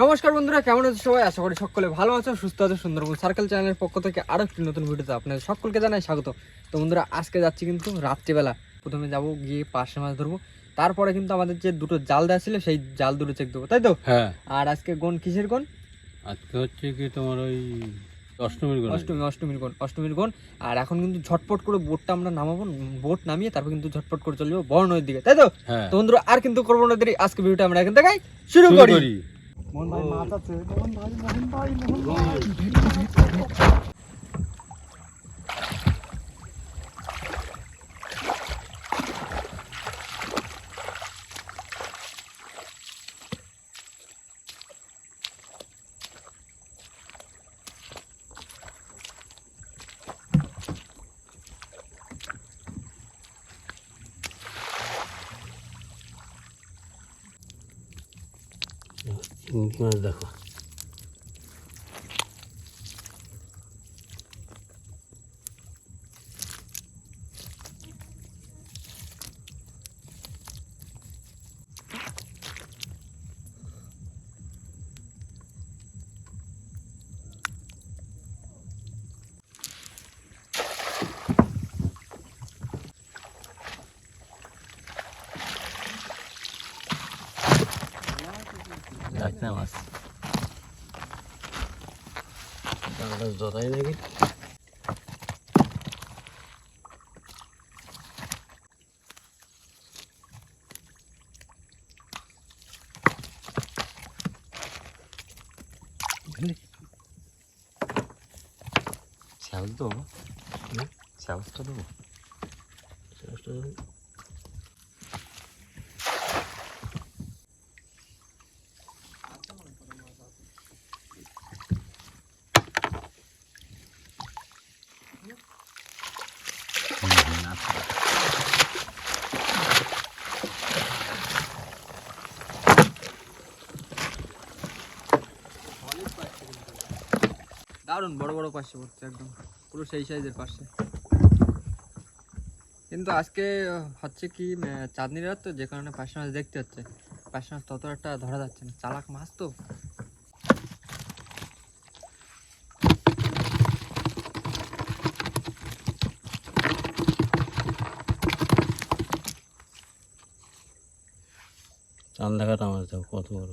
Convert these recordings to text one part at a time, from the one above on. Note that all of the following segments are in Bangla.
নমস্কার বন্ধুরা কেমন আছো সবাই? আশা করি সকলে ভালো আছো সুস্থ আছো সুন্দরবন সার্কেল চ্যানেলের পক্ষ থেকে আরও একটি নতুন ভিডিওতে আপনাদের সকলকে জানাই স্বাগত। তো বন্ধুরা আজকে যাচ্ছি কিন্তু রাত্রিবেলা। প্রথমে যাব গিয়ে পার্শে মাছ ধরবো। তারপরে কিন্তু আমাদের যে দুটো জাল দেওয়া ছিল সেই জাল দুটো চেক দেবো তাই তো? হ্যাঁ। আর আজকে গন কিসের গন আজকে হচ্ছে কি তোমার ওই অষ্টমীর গণনা অষ্টমী অষ্টমীর গন অষ্টমীর গন আর এখন কিন্তু ঝটপট করে বোটটা আমরা নামাবো বোট নামিয়ে তারপর কিন্তু ঝটপট করে চলে যাব বড় নদীর দিকে তাই তো? হ্যাঁ। তো বন্ধুরা আর কিন্তু করব না দেরি আজকে ভিডিওটা আমরা এখান থেকে শুরু শুরু করি। করি মোহন ভাই মাছ আছে মোহন ভাই মোহন ভাই মোহন চিংড়ি মাছ দেখো ডাকনা মাছ তাহলে জোড়াই নাকি? সাহস দেবো? সাহসটা দেবো? দারুণ বড় বড় পাশে পড়ছে একদম। পুরো সেই সাইজের পাশে। কিন্তু আজকে হচ্ছে কি চাঁদনি রাত তো, যে কারণে পাশে মাছ দেখতে হচ্ছে। পাশে মাছ তত একটা ধরা যাচ্ছে না। চালাক মাছ তো। চান্দা কাটা মাছ দেখো কত বড়।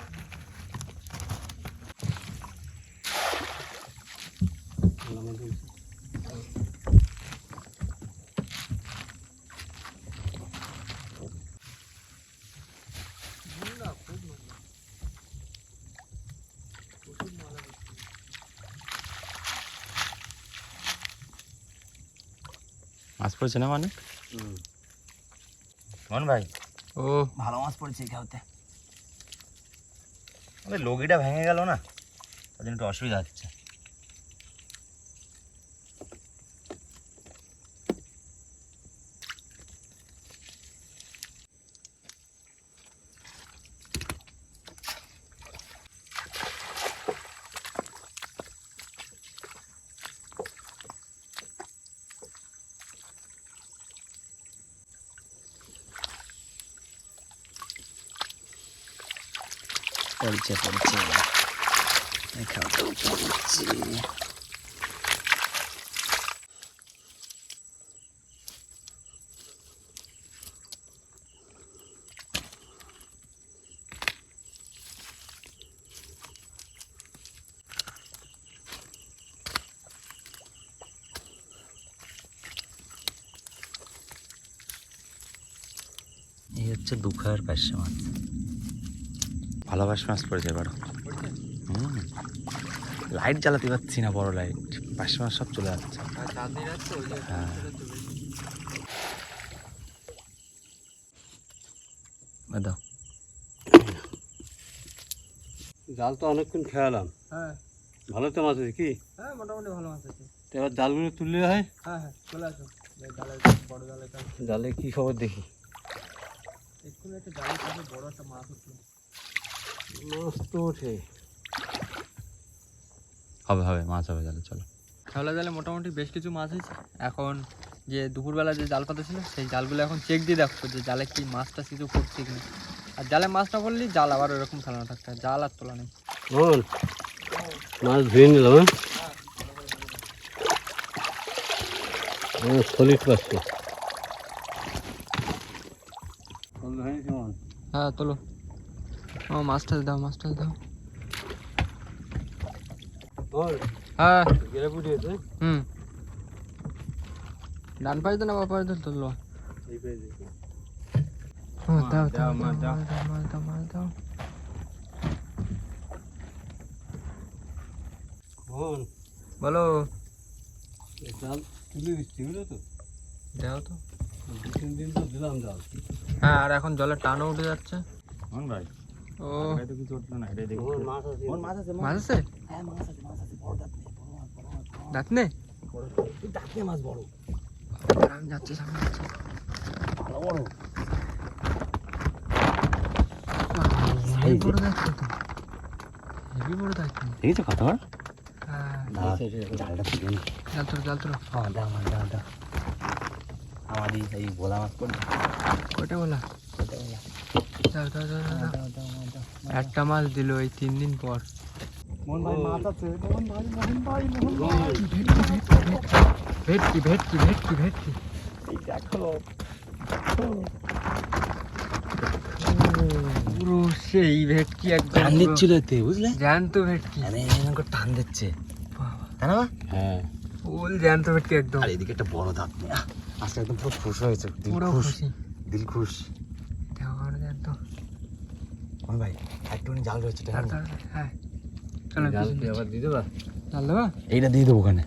মাছ পড়ছে না মানে? মন ভাই। ও। ভালো মাছ পড়ছে খেতে আমাদের লগিটা ভেঙে গেল না? তার জন্য একটু অসুবিধা হচ্ছে। পড়ছে পড়ছে দেখাও পড়ছে এই হচ্ছে দুখায়ের পাঁচশো মাছ ভালোবাসা মাছ পড়েছে এবার হুম। লাইট জ্বালাতে পারছি না বড় লাইট পাঁচশো মাছ সব চলে যাচ্ছে। চাঁদনি রাত তো হ্যাঁ। দাও। জাল তো অনেকক্ষণ খেয়ালাম। হ্যাঁ। ভালো তো মাছ আছে কি? হ্যাঁ মোটামুটি ভালো মাছ আছে। তো এবার জালগুলো তুললে হয়? হ্যাঁ হ্যাঁ চলে আসো। জালে বড় জালে জালে কি খবর দেখি? এক্ষুনি একটা কাছে বড় একটা মাছ উঠল। মাছ তো ওঠে হবে হবে মাছ হবে জালে চলো। খেলা জালে মোটামুটি বেশ কিছু মাছ হয়েছে। এখন যে দুপুরবেলা যে জাল পাতা ছিল সেই জালগুলো এখন চেক দিয়ে দেখো যে জালে কি মাছটা কিছু পড়ছে কিনা। আর জালে মাছ না পড়লেই জাল আবার ওরকম ফেলানো থাকতে জাল আর তোলা নেই। মাছ ধুয়ে নিলাম হ্যাঁ? সলিড পাচ্ছে হ্যাঁ তোলো। ও মাছটা দাও মাছটা দাও। বল হ্যাঁ। গেলে পুড়িয়েছে হুম। ডান পাশে না বা পাশে তুললো? এই পেয়ে দাও দাও, দাও মাছ দাও। মাছ দাও মাছ দাও। বল। বলো জাল তুলে দিচ্ছি বুঝলো তো? দাও তো। দু তিন দিন তো দিলাম জাল হ্যাঁ আর এখন জলের টানও উঠে যাচ্ছে। ভাই। ও। কিছু উঠল না এটা বল, মাছ আছে। মাছ আছে মাছ আছে। দাঁত নেই ডাকে মাছ বড় আমি যাচ্ছি সামনে যাচ্ছি। ভালো বড়। বড় দাঁত তো হেভি বড় দাঁত। দেখেছ কত বড়? হ্যাঁ। জালটা তুলে নি। জাল তোলো জাল তোলো। হ্যাঁ দাও মাছ দাও দাও। আমারই এই ভোলা মাছ পড়বে কটা বলা দাও দাও দাও দাও দাও। একটা মাছ দিল এই তিন দিন পর। ভেটকি ভেটকি ভেটকি ভেটকি। পুরো সেই ভেটকি একদম টান দিচ্ছিল এতে বুঝলে? জ্যান্ত ভেটকি। আরে এরকম করে টান দিচ্ছে তাই না হ্যাঁ। জ্যান্ত ভেটকি একদম। আর এদিকে একটা বড় দাঁত মাছটা একদম পুরো খুশ হয়েছে দিল পুরো খুশি। দিল খুশ দেখো আমার জ্যান্ত কোন ভাই একটুখানি জাল রয়েছে হ্যাঁ। আবার দিয়ে দেবা? জাল দেবা? এইটা দিয়ে দেবো ওখানে।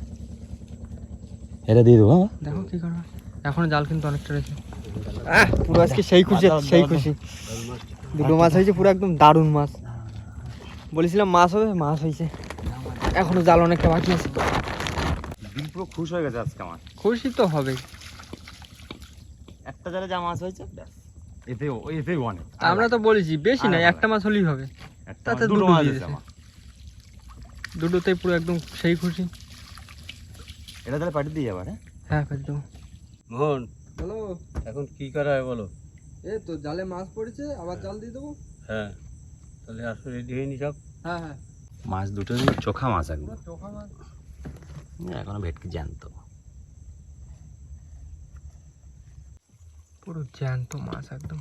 এটা দিয়ে দেবো হ্যাঁ। দেখো কি করবে। এখন জাল কিন্তু অনেকটা রয়েছে। পুরো আজকে সেই খুশি সেই খুশি। দুটো মাছ হয়েছে পুরো একদম দারুণ মাছ। বলেছিলাম মাছ হবে মাছ হয়েছে। এখনও জাল অনেকটা বাকি আছে। দিল পুরো খুশ হয়ে গেছে আজকে আমার। খুশি তো হবেই। একটা জালে যা মাছ হয়েছে ব্যাস। এতে এতেই অনেক আমরা তো বলেছি বেশি নাই একটা মাছ হলেই হবে। একটা তাতে দুটো মাছ দিয়েছে। আছে আমার। দুটোতেই পুরো একদম সেই খুশি। এটা তাহলে পাঠিয়ে দিয়ে আবার হ্যাঁ? হ্যাঁ ফেল দেবো। মোহন হ্যালো এখন কি করা হয় বলো? এই তো জালে মাছ পড়েছে আবার জাল দিয়ে দেবো। হ্যাঁ তাহলে আসো রেডি হয়ে নি সব। হ্যাঁ হ্যাঁ। মাছ দুটো চোখা মাছ একদম। চোখা মাছ। এখনও ভেটকি জ্যান্ত। পুরো জ্যান্ত মাছ একদম।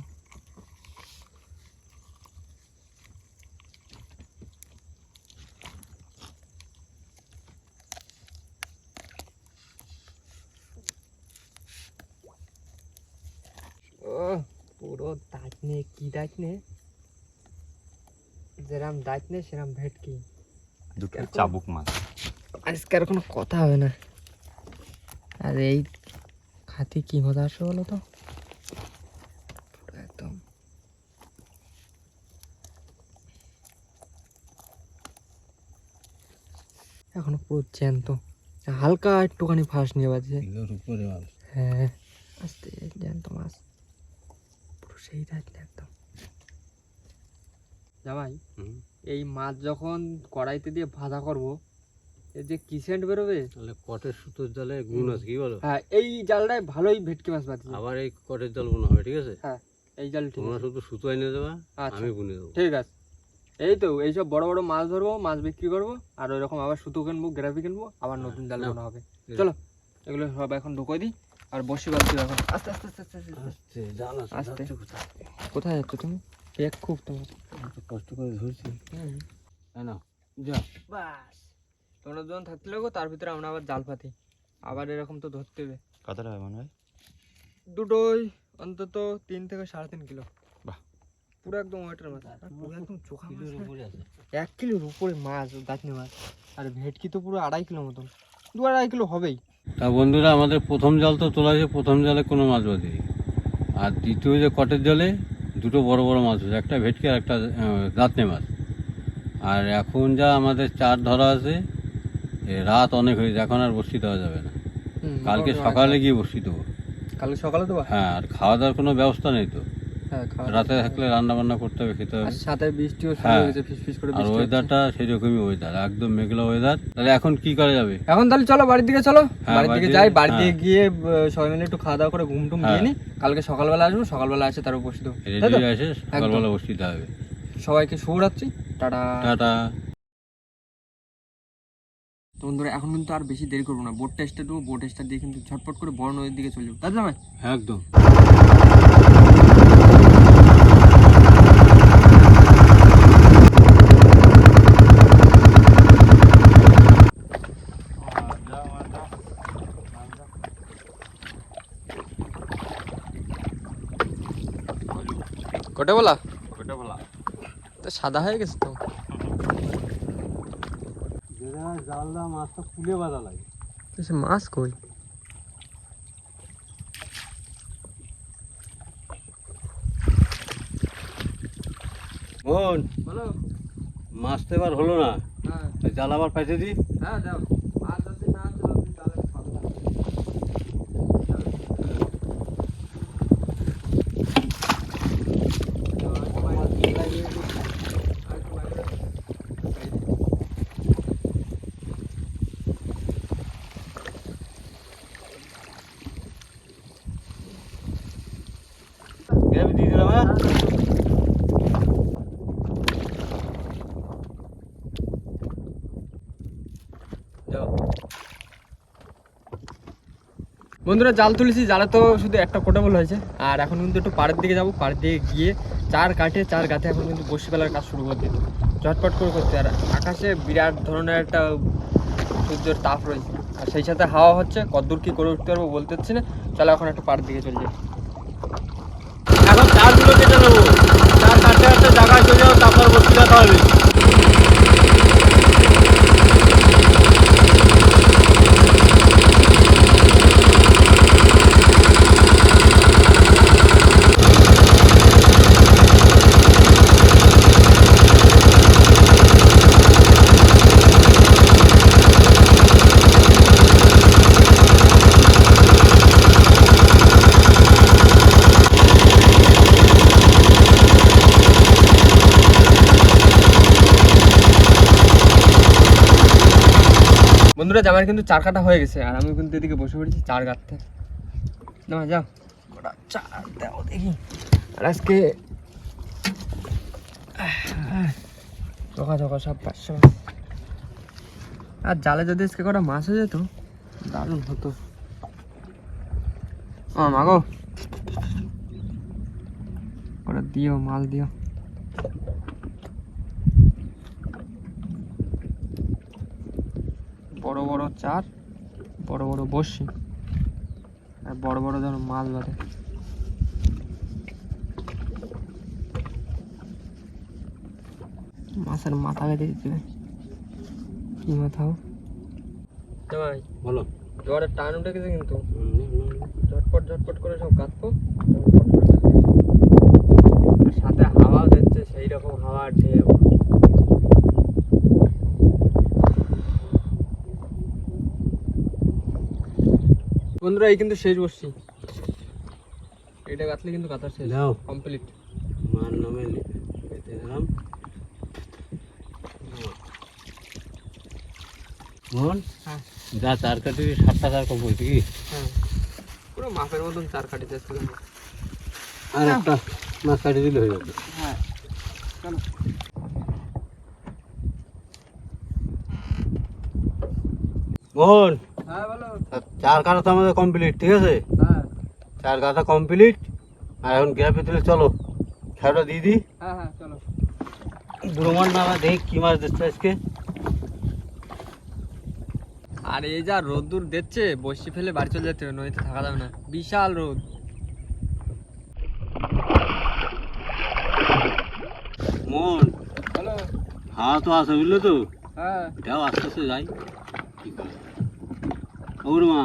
ও পুরো দাঁতনে কি দাঁতনে? যেরাম দাঁতনে সেরাম ভেটকি। দুটো চাবুক মাছ। আজকে আর কোনো কথা হবে না। আর এই খাতি কি মজা আসবে বলো তো পুরো একদম এখনও পুরো জ্যান্ত। হালকা একটুখানি ফাঁস নিয়ে বাজছে। হ্যাঁ আস্তে জ্যান্ত মাছ। পুরো সেই একদম। জামাই এই মাছ যখন কড়াইতে দিয়ে ভাজা করব এর যে কি সেন্ট বেরোবে? তাহলে কটের সুতোর জালে গুণ আছে কি বলো? হ্যাঁ এই জালটায় ভালোই ভেটকি মাছ বাঁধছে আবার এই কটের জাল বোনা হবে ঠিক আছে? এই জাল ঠিক তোমরা। শুধু সুতো এনে দেবা আচ্ছা। আমি বুনে দেবো। ঠিক আছে। এই তো এইসব বড় বড় মাছ ধরবো মাছ বিক্রি করব আর ওইরকম আবার সুতো কিনবো গ্রাফি কিনবো আবার নতুন জাল। বোনা হবে। চলো এগুলো সব এখন ঢুকো দিই আর বসে গল্প এখন আস্তে আস্তে আস্তে আস্তে আস্তে। কোথায়? যাচ্ছ তুমি? পেক খুব তোমার। কষ্ট করে ধরছি। তাই না যা। বাস। তোমরা যখন থাকতে লাগো তার ভিতরে আমরা আবার জাল পাতি আবার এরকম তো ধরতে হবে। কতটা হয় মনে হয়? দুটোই অন্তত তিন থেকে সাড়ে তিন কিলো। পুরো একদম ওয়েটের মাছ আর পুরো একদম চোখা কিলোর উপরে আছে। এক কিলোর উপরে মাছ দাঁতনি মাছ। আর ভেটকি তো পুরো আড়াই কিলো মতন। দু আড়াই কিলো হবেই। তা বন্ধুরা আমাদের প্রথম জাল তো তোলা হয়েছে প্রথম জালে কোনো মাছ বাঁধেনি। আর দ্বিতীয় যে কটের জলে দুটো বড় বড় মাছ হয়েছে একটা ভেটকি আর একটা রাতনে মাছ। আর এখন যা আমাদের চার ধরা আছে রাত অনেক হয়েছে এখন আর বসি দেওয়া যাবে না। কালকে সকালে গিয়ে বসি দেবো কালকে সকালে দেবো হ্যাঁ আর খাওয়া দাওয়ার কোনো ব্যবস্থা নেই তো। রাতে থাকলে রান্না বান্না করতে হবে খেতে হবে। সাথে বৃষ্টিও শুরু হ্যাঁ। হয়ে গেছে ফিস ফিস করে আর। ওয়েদারটা সেরকমই ওয়েদার একদম মেঘলা ওয়েদার তাহলে এখন কি করা যাবে? এখন তাহলে চলো বাড়ির দিকে চলো। হ্যাঁ, বাড়ির দিকে যাই বাড়ি হ্যাঁ। গিয়ে সবাই মিলে একটু খাওয়া দাওয়া করে ঘুম টুম দিয়ে হ্যাঁ। নি কালকে সকালবেলা আসব সকালবেলা এসে তার উপস্থিত? রেডি আছে সকালবেলা বসিতে হবে। সবাইকে শুভরাত্রি টাটা। টাটা। বন্ধুরা এখন কিন্তু আর বেশি দেরি করব না। বোট টেস্টটা দেবো বোট টেস্টটা দিয়ে কিন্তু ঝটপট করে বড় নদীর দিকে চলে যাব। তাই একদম। কটে বলা ওটা বলা তো সাদা হয়ে গেছে তো। যেটা জালদা মাছটা খুলে বাঁধা লাগে। সে মাছ কই? বোন বলো। মাছ তো এবার হলো না। হ্যাঁ। জাল আবার পাইছে দি? হ্যাঁ দাও মাছ যদি না চলো তুমি তাহলে খাব না। গ্রেভি দিয়ে দিলাম হ্যাঁ বন্ধুরা, জাল তুলেছি, জালে তো শুধু একটা কোটাবল হয়েছে। আর এখন কিন্তু একটু পাড়ের দিকে যাব, পাড়ের দিকে গিয়ে চার কাটে চার গাতে এখন কিন্তু বসে ফেলার কাজ শুরু করে দিতে ঝটপট করে করতে আর আকাশে বিরাট ধরনের একটা সূর্যের তাপ রয়েছে। আর সেই সাথে হাওয়া হচ্ছে কতদূর কি করে উঠতে পারব বলতে হচ্ছে না। চলো এখন একটু পাড়ের দিকে চলে যাই। এখন চারগুলো কেটে নেব চার কাটতে কাটতে জায়গায় চলে যাব, তারপর বসি হবে। বন্ধুরা আমার কিন্তু চার কাটা হয়ে গেছে, আর আমি কিন্তু এদিকে বসে পড়েছি চার কাটতে। না যাও। কটা চার দাও দেখি। আর আজকে চকা চকা সব পাঁচশো। আর জালে যদি আজকে কটা মাছ হয়ে যেত, দারুণ হতো। ও মাগো কটা দিও, মাল দিও। বড় বড় চার বড় বড় বসি আর বড় বড় যেন মাছ বাঁধে মাছের মাথা কেটে দিতে হবে। কি মাথা হোক ভাই বলো জোয়ারের টান উঠে গেছে কিন্তু। ঝটপট ঝটপট করে সব। আর সাথে হাওয়া দিচ্ছে সেই রকম হাওয়া ঢেউ বন্ধুরা এই কিন্তু শেষ বসছি। এটা গাঁথলে কিন্তু কাতার শেষ দাও কমপ্লিট মার নামে লিখে দিলাম বোন হ্যাঁ। যা চার কাটি সাতটা চার কম হয়েছে কি? হ্যাঁ। পুরো মাপের মতন চার কাটি চেষ্টা আর একটা মাছ কাটি দিলে হয়ে যাবে। হ্যাঁ। চলো। চার কাটা তো আমাদের কমপ্লিট ঠিক আছে? হ্যাঁ। চার কাটা কমপ্লিট আর এখন গ্যাপে তুলে চলো। খেয়াটা দিয়ে দিই। হ্যাঁ হ্যাঁ চলো। বুড়ো মাছ না দেখি কি মাছ দিচ্ছে আজকে। আর এই যা রোদ্দুর দিচ্ছে বসি ফেলে বাড়ি চলে যেতে হবে নদীতে থাকা যাবে না। বিশাল রোদ। মন হাওয়া তো আছে বুঝলো তো? হ্যাঁ। যাও আস্তে আস্তে যাই। ঠিক করে? ওর মা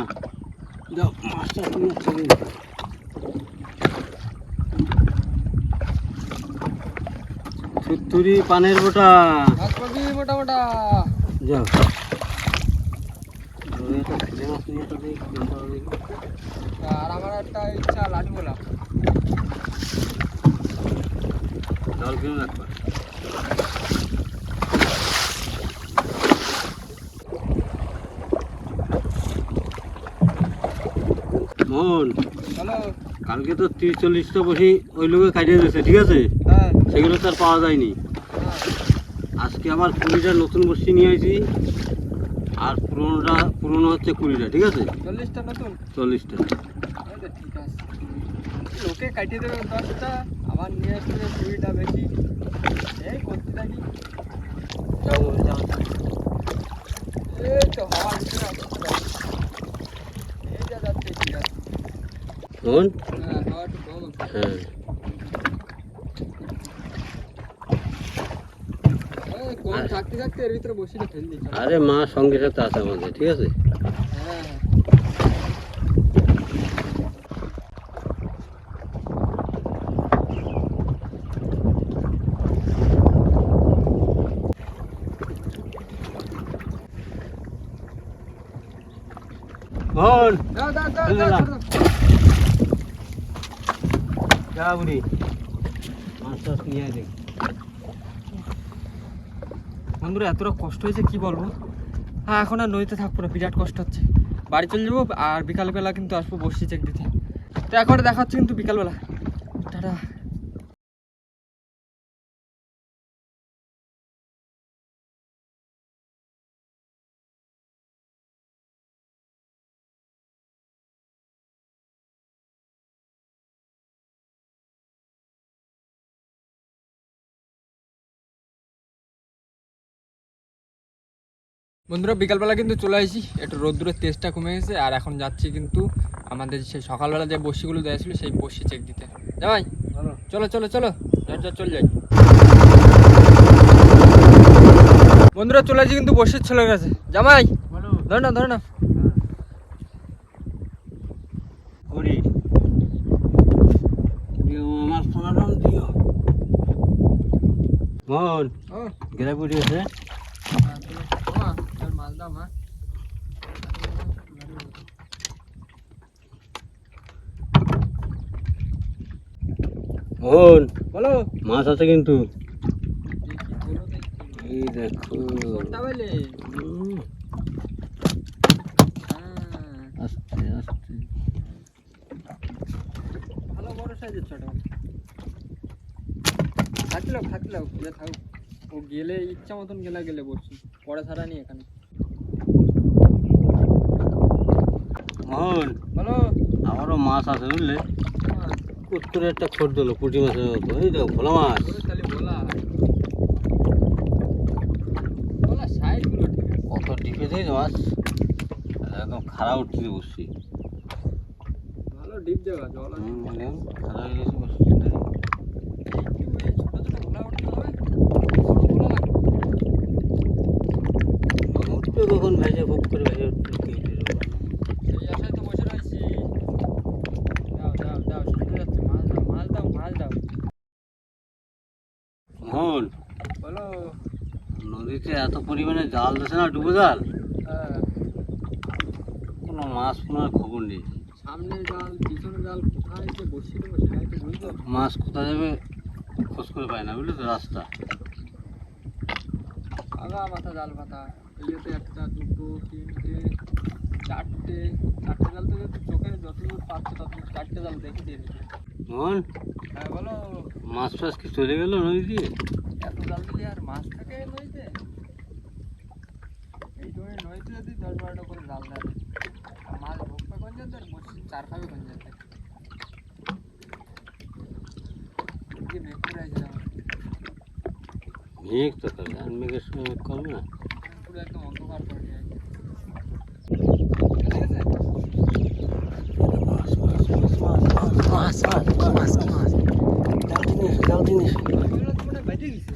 যাও মাছটা তুমি চলে থুরি পানের বোটা। বোটা বোটা। যাও। আর আমার একটা ইচ্ছা লাঠি বলা। জল কিনে রাখবা। মোহন কালকে তো তিরিশ চল্লিশটা বসি ওই লোকে কাটিয়ে দিয়েছে ঠিক আছে? হ্যাঁ। সেগুলো তো আর পাওয়া যায়নি। আজকে আমার কুড়িটা নতুন বসি নিয়ে আসি আর পুরোনোটা পুরোনো হচ্ছে কুড়িটা ঠিক আছে? চল্লিশটা নতুন? চল্লিশটা। ঠিক আছে। লোকে কাটিয়ে দেবে দশটা আবার নিয়ে আসবে কুড়িটা বেশি। এই করতে থাকি। যাও যাও এই তো হাওয়ার ভিতরে অবস্থা দেখো। এই যা যাচ্ছে ঠিক আছে মোহন হ্যাঁ হাওয়া একটু কম আছে। হ্যাঁ এই কম থাকতে থাকতে এর ভিতরে বসিয়ে ফেল দিচ্ছি আরে মা সঙ্গে সাথে আছে আমাদের ঠিক আছে? হ্যাঁ মোহন দাও দাও দাও ফেলে দাও দাও। দাও। যা বুড়ি মাছ বন্ধুরা, এতটা কষ্ট হয়েছে, কি বলব? হ্যাঁ এখন আর নদীতে থাকব না, বিরাট কষ্ট হচ্ছে। বাড়ি চলে যাব আর বিকালবেলা কিন্তু আসব বসছি চেক দিতে। তো এখন দেখা হচ্ছে কিন্তু বিকালবেলা। টাটা। বন্ধুরা বিকালবেলা কিন্তু চলে আসি। একটু রোদ্দুরের তেজটা কমে গেছে আর এখন যাচ্ছি কিন্তু আমাদের সেই সকালবেলা যে বসিগুলো দেওয়া ছিল সেই বসি চেক দিতে। জামাই চলো চলো চলো। চলে যাই। বন্ধুরা চলে আসি কিন্তু বসে চলে গেছে জামাই ধরে না ধরে না। দিও। মোহন ও গেলা বুড়ি দামা মোহন বলো। মাছ আছে কিন্তু। এই ভালো সাইজের ছোট। থাকলেও থাকলেও থাক ও গেলে ইচ্ছা মতন গেলে গেলে বসছি। পড়া ছাড়া নি এখানে। মোহন বলো। আমারও মাছ আছে বুঝলে? উত্তরে একটা খোর দিল পুঁটি মাছের মতো এই দেখো ভোলা মাছ। কত ডিপে মাছ? একদম খারাপ উঠতে বসছি। ভালো ডিপ জায়গা জল খারাপ হয়ে গেছে বসছি। চিন্তা নেই। একটু এই ছোট ছোট ভোলা উঠতে হবে বড় ভোলা লাগবে উঠবে কখন ভেজে খুব করে ভেজে উঠতে কি বেরোবো। সেই আশায় তো বসে রয়েছি দাও দাও দাও শুনতে যাচ্ছে মাছ দাও মাছ দাও মাছ দাও মোহন বলো নদীতে এত পরিমাণে জাল দিছে না ডুবো জাল? হ্যাঁ। কোনো মাছ কোনো খবর নেই। সামনে জাল পিছনে জাল কোথায় যে বসিয়ে দেবো সেটাই তো বুঝতে মাছ কোথায় যাবে খোঁজ করে পায় না বুঝলি তো রাস্তা। আগা মাথা জাল পাতা। একটা দুটো তিনটে চারটে চারটে জাল যেহেতু চোখে যতদূর পাচ্ছে ততদূর চারটে জাল দেখে দিয়ে দিচ্ছে মোহন হ্যাঁ বলো। মাছ ফাছ কি চলে গেল নদী দিয়ে? এত জাল দিলে আর বাড়িতে যদি দশ বারোটা করে জাল দেয় মাছ ভোগ পায় কোন জানতে আর বসে চার খাবে কোন জানতে মেঘ তো করবে আর মেঘের সময় মেঘ করবে না পুরো একদম অন্ধকার করে যায় মাছ মাছ মাছ মাছ মাছ জাল জিনিস জাল জিনিস বাইরে গেছে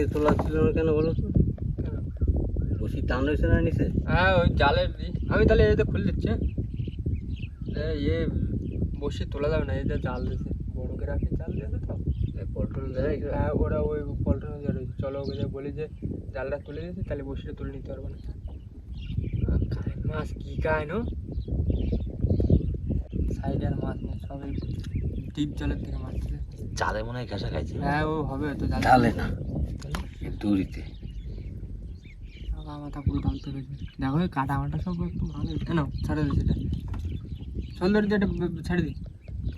জাল তোলা ছিল না কেন বলো তো? বসি টান হয়েছে না নিচে? হ্যাঁ ওই জালের আমি তাহলে এটা খুলে দিচ্ছি হ্যাঁ? ইয়ে বসে তোলা যাবে না এটা জাল দিয়েছে। বড়কে রাখি জাল দিয়েছে তো। পটল হ্যাঁ ওরা ওই পল্টনে চলো ওকে বলি যে জালটা তুলে দিয়েছে তাহলে বসিটা তুলে নিতে পারবে না। মাছ কি খায় নো? সাইডের মাছ নেই সবই ডিপ জলের থেকে মাছ চালে মনে হয় ঘেঁষা খাইছে। হ্যাঁ ও হবে তো জালে না। দড়িতে। মাথা পুরো ডালতে রয়েছে দেখো কাটা মাটা সব একটু ভালো হয়েছে না ছাড়ে দিয়েছে এটা। চল ধরে এটা ছেড়ে দিই।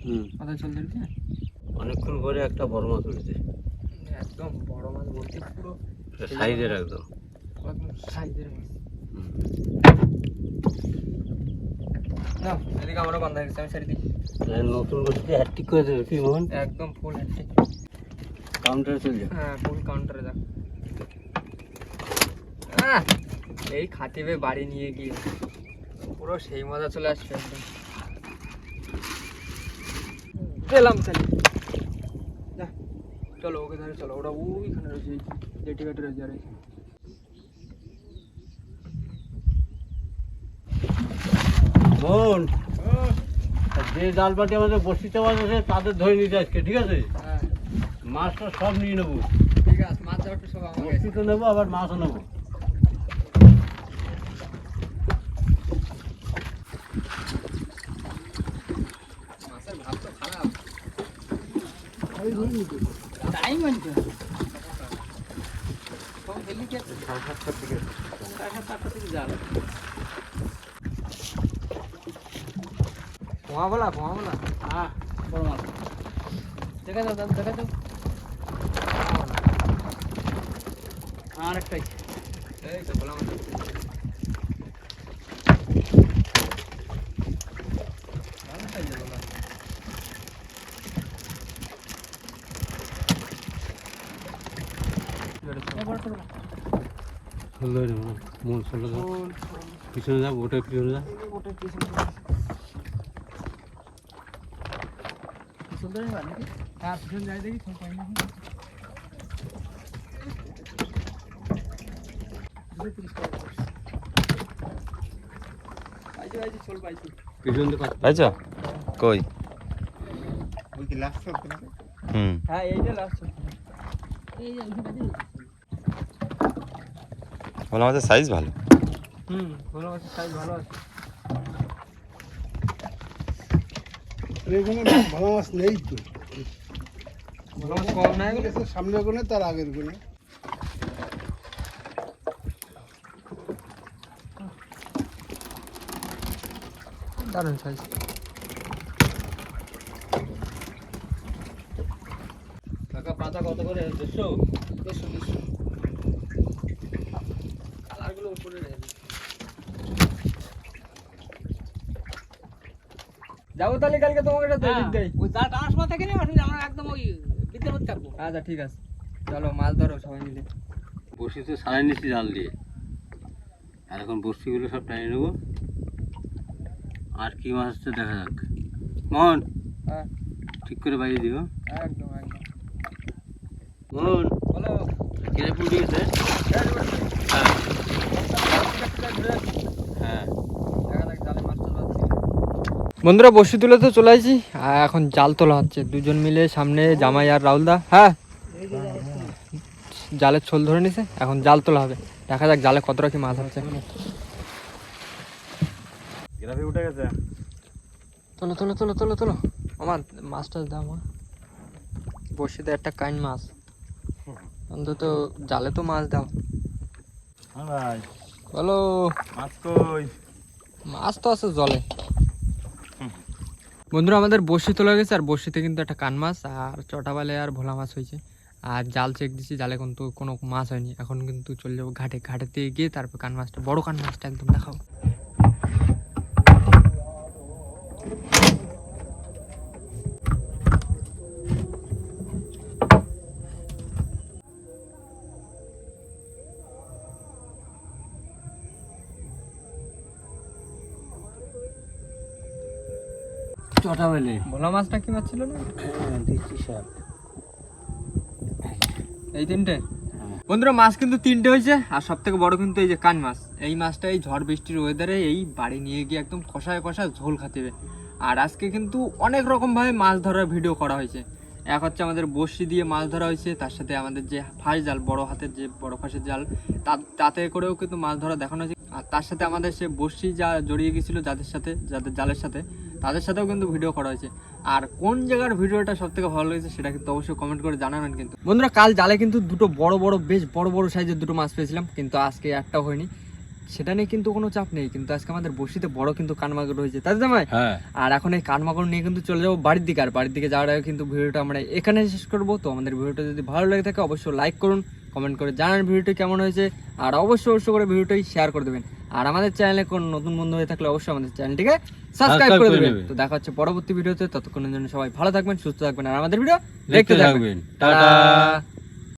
হুম। মাথায় চল দিয়ে অনেকক্ষণ পরে একটা বড় মাছ উঠেছে। একদম বড় মাছ বলতে পুরো সাইজের একদম। একদম সাইজের মাছ। না এদিকে আমারও বান্ধা গেছে আমি ছেড়ে দিই নতুন বসিতে হ্যাট্রিক করে দেবে কি মোহন একদম ফুল হ্যান্ডে কাউন্টারে চলে যাবে হ্যাঁ ফুল কাউন্টারে আহ, এই খাতিবে বাড়ি নিয়ে গিয়ে। পুরো সেই মজা চলে আসছে একদম। পেলাম তাহলে। চলো ওকে ধরে চলো। ওরা ওইখানে রয়েছে জেটি ঘাটে রয়েছে আর এই। মোহন যে জাল পাটি আমাদের বসিতে আছে তাদের ধরে নিতে আজকে ঠিক আছে? হ্যাঁ মাছটা সব নিয়ে নেব। ঠিক আছে মাছ সব তো নেব আবার মাছও নেব। টাইম আনতে কম খেলি কে? সাড়ে সাতটার দিকে সাড়ে সাতটা দিকে যাবে বলা হ্যাঁ বড় মাছ। দেখা যাও দেখা যাও। আর একটাই এই তো বলা মাছ ভালো সাইজের বলা ষোলো রে মোহন মোহন ষোলো দাও পিছনে যা ওটার পিছনে যা হ্যাঁ পিছন যাই দেখি পাইছি? কই? হুম। হ্যাঁ লাস্ট আমাদের সাইজ ভালো হুম ভালো আছে সাইজ ভালো। আছে ভালো মাছ নেই তো। ভালো মাছ কম না এগুলো এসে সামনে গুনে তার আগের গুনে দারুণ সাইজ কাকা পাতা কত করে? দেড়শো? দেড়শো দেড়শো। কালারগুলো উপরে। যাব তাহলে কালকে তোমাকে দিক দেই। ওই থেকে নিয়ে আমরা একদম ওই থাকব। আচ্ছা ঠিক আছে। চলো মাছ ধরো সবাই মিলে। বসি তো সারাই নিচ্ছি জাল দিয়ে। আর এখন বসিগুলো সব টানিয়ে নেব। আর কি মাছ হচ্ছে দেখা যাক। মোহন হ্যাঁ। ঠিক করে বাইরে দিও। একদম একদম। মোহন বলো। কেড়ে পুড়ে গেছে? হ্যাঁ বন্ধুরা বসি তুলে তো চলে আসি। আর এখন জাল তোলা হচ্ছে। দুজন মিলে সামনে জামাই আর রাহুলদা হ্যাঁ। জালের ছোল ধরে নিছে। এখন জাল তোলা হবে। দেখা যাক জালে কতটা কি মাছ হচ্ছে গ্রাফি উঠে গেছে? তোলো তোলো তোলো তোলো তোলো। আমার মাছটা দাও আমার বসিতে একটা কাইন মাছ। অন্তত জালে তো মাছ দাও। হ্যাঁ ভাই। বলো। মাছ কই? মাছ তো আছে জলে। বন্ধুরা আমাদের বসি তোলা গেছে আর বসিতে কিন্তু একটা কান মাছ আর চটা চটাবালে আর ভোলা মাছ হয়েছে। আর জাল চেক দিচ্ছি জালে কিন্তু কোনো মাছ হয়নি। এখন কিন্তু চলে যাব ঘাটে। ঘাটেতে গিয়ে তারপর কান মাছটা বড় কান মাছটা একদম দেখাবো। চটা বেলে। ভোলা মাছটা কি মাছ ছিল না? দিচ্ছি সাপ এই তিনটে? বন্ধুরা মাছ কিন্তু তিনটে হয়েছে আর সব থেকে বড় কিন্তু এই যে কান মাছ। এই মাছটা এই ঝড় বৃষ্টির ওয়েদারে এই বাড়ি নিয়ে গিয়ে একদম কষায় কষায় ঝোল খাতে আর আজকে কিন্তু অনেক রকম ভাবে মাছ ধরার ভিডিও করা হয়েছে। এক হচ্ছে আমাদের বড়শি দিয়ে মাছ ধরা হয়েছে তার সাথে আমাদের যে ফাঁস জাল বড় হাতের যে বড় ফাঁসের জাল তাতে করেও কিন্তু মাছ ধরা দেখানো হয়েছে। আর তার সাথে আমাদের সে বড়শি যা জড়িয়ে গেছিল যাদের সাথে যাদের জালের সাথে তাদের সাথেও কিন্তু ভিডিও করা হয়েছে। আর কোন জায়গার ভিডিওটা সব থেকে ভালো লেগেছে সেটা কিন্তু অবশ্যই কমেন্ট করে জানাবেন কিন্তু। বন্ধুরা কাল জালে কিন্তু দুটো বড় বড় বেশ বড় বড় সাইজের দুটো মাছ পেয়েছিলাম কিন্তু আজকে একটাও হয়নি। সেটা নিয়ে কিন্তু কোনো চাপ নেই কিন্তু আজকে আমাদের বসিতে বড় কিন্তু কানমাগুর হয়েছে তাই জামাই? হ্যাঁ। আর এখন এই কানমাগুর নিয়ে কিন্তু চলে যাব বাড়ির দিকে আর বাড়ির দিকে যাওয়ার আগে কিন্তু ভিডিওটা আমরা এখানে শেষ করব। তো আমাদের ভিডিওটা যদি ভালো লেগে থাকে অবশ্যই লাইক করুন কমেন্ট করে জানান ভিডিওটি কেমন হয়েছে আর অবশ্যই অবশ্যই করে ভিডিওটি শেয়ার করে দেবেন। আর আমাদের চ্যানেলে কোন নতুন বন্ধু হয়ে থাকলে অবশ্যই আমাদের চ্যানেলটিকে সাবস্ক্রাইব করে করে দেবেন। তো দেখা হচ্ছে পরবর্তী ভিডিওতে ততক্ষণের জন্য সবাই ভালো থাকবেন সুস্থ থাকবেন আর আমাদের ভিডিও দেখতে থাকবেন। টাটা।